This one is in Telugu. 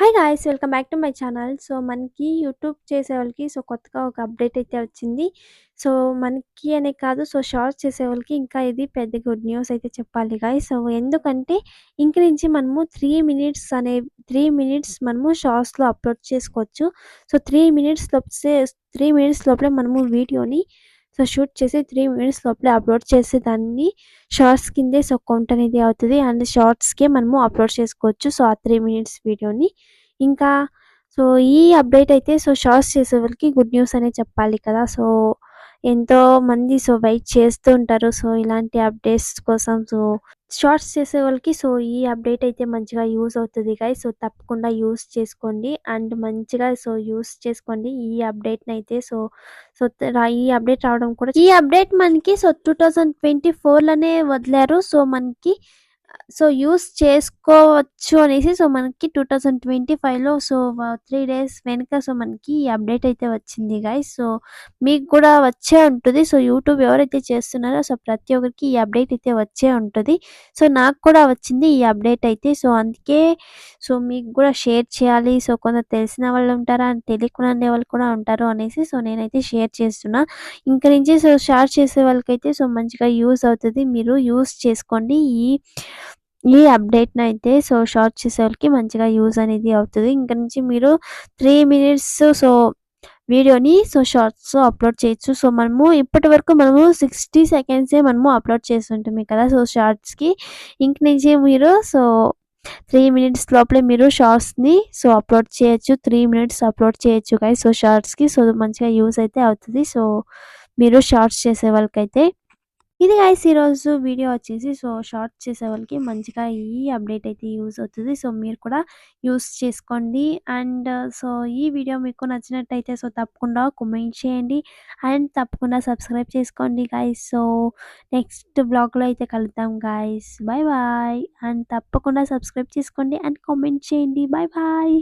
Hi guys welcome back to my channel so మనకి యూట్యూబ్ చేసే వాళ్ళకి సో కొత్తగా ఒక అప్డేట్ అయితే వచ్చింది. సో మనకి అనే కాదు సో షార్ట్స్ చేసే వాళ్ళకి ఇంకా ఇది పెద్ద గుడ్ న్యూస్ అయితే చెప్పాలి గాయ్ సో ఎందుకంటే ఇంక నుంచి మనము త్రీ మినిట్స్ అనే త్రీ మినిట్స్ మనము షార్ట్స్లో అప్లోడ్ చేసుకోవచ్చు. సో త్రీ మినిట్స్ లోపే త్రీ మినిట్స్ లోపలే మనము వీడియోని సో షూట్ చేసి త్రీ మినిట్స్ లోపలే అప్లోడ్ చేసే దాన్ని షార్ట్స్ కిందే సో కౌంట్ అనేది అవుతుంది. అండ్ షార్ట్స్కే మనము అప్లోడ్ చేసుకోవచ్చు. సో ఆ త్రీ మినిట్స్ వీడియోని. ఇంకా సో ఈ అప్డేట్ అయితే సో షార్ట్స్ చేసే వాళ్ళకి గుడ్ న్యూస్ అనే చెప్పాలి కదా. సో ఎంతో మంది సో వెయిట్ చేస్తూ ఉంటారు. సో ఇలాంటి అప్డేట్స్ కోసం సో షార్ట్స్ చేసే వాళ్ళకి సో ఈ అప్డేట్ అయితే మంచిగా యూస్ అవుతుంది గాయ సో తప్పకుండా యూస్ చేసుకోండి. అండ్ మంచిగా సో యూస్ చేసుకోండి ఈ అప్డేట్ని అయితే. సో సో ఈ అప్డేట్ రావడం కూడా ఈ అప్డేట్ మనకి సో టూ థౌజండ్ ట్వంటీ ఫోర్లోనే వదిలారు. సో మనకి సో యూస్ చేసుకోవచ్చు అనేసి సో మనకి టూ థౌజండ్ ట్వంటీ ఫైవ్లో సో త్రీ డేస్ వెనుక సో మనకి ఈ అప్డేట్ అయితే వచ్చింది గాయస్. సో మీకు కూడా వచ్చే ఉంటుంది. సో యూట్యూబ్ ఎవరైతే చేస్తున్నారో సో ప్రతి ఒక్కరికి ఈ అప్డేట్ అయితే వచ్చే ఉంటుంది. సో నాకు కూడా వచ్చింది ఈ అప్డేట్ అయితే. సో అందుకే సో మీకు కూడా షేర్ చేయాలి. సో కొంత తెలిసిన వాళ్ళు ఉంటారా అని తెలియకుండా ఉండే వాళ్ళు కూడా ఉంటారు అనేసి సో నేనైతే షేర్ చేస్తున్నా. ఇంక నుంచి సో షేర్ చేసే వాళ్ళకైతే సో మంచిగా యూస్ అవుతుంది. మీరు యూస్ చేసుకోండి. ఈ ఈ అప్డేట్ని అయితే సో షార్ట్ చేసే వాళ్ళకి మంచిగా యూజ్ అనేది అవుతుంది. ఇంక నుంచి మీరు త్రీ మినిట్స్ సో వీడియోని సో షార్ట్స్ అప్లోడ్ చేయొచ్చు. సో మనము ఇప్పటి వరకు మనము సిక్స్టీ సెకండ్సే మనము అప్లోడ్ చేస్తుంటాము కదా సో షార్ట్స్కి. ఇంక నుంచి మీరు సో త్రీ మినిట్స్ లోపలే మీరు షార్ట్స్ని సో అప్లోడ్ చేయొచ్చు. త్రీ మినిట్స్ అప్లోడ్ చేయొచ్చు కానీ సో షార్ట్స్కి. సో మంచిగా యూస్ అయితే అవుతుంది. సో మీరు షార్ట్స్ చేసే వాళ్ళకైతే ఇది గాయస్ ఈరోజు వీడియో వచ్చేసి సో షార్ట్ చేసే వాళ్ళకి మంచిగా ఈ అప్డేట్ అయితే యూజ్ అవుతుంది. సో మీరు కూడా యూస్ చేసుకోండి. అండ్ సో uh, ఈ వీడియో మీకు నచ్చినట్టయితే సో తప్పకుండా కామెంట్ చేయండి. అండ్ తప్పకుండా సబ్స్క్రైబ్ చేసుకోండి గాయస్ సో నెక్స్ట్ బ్లాగ్లో అయితే కలుద్దాం గాయస్ బాయ్ బాయ్ అండ్ తప్పకుండా సబ్స్క్రైబ్ చేసుకోండి. అండ్ కామెంట్ చేయండి. Bye bye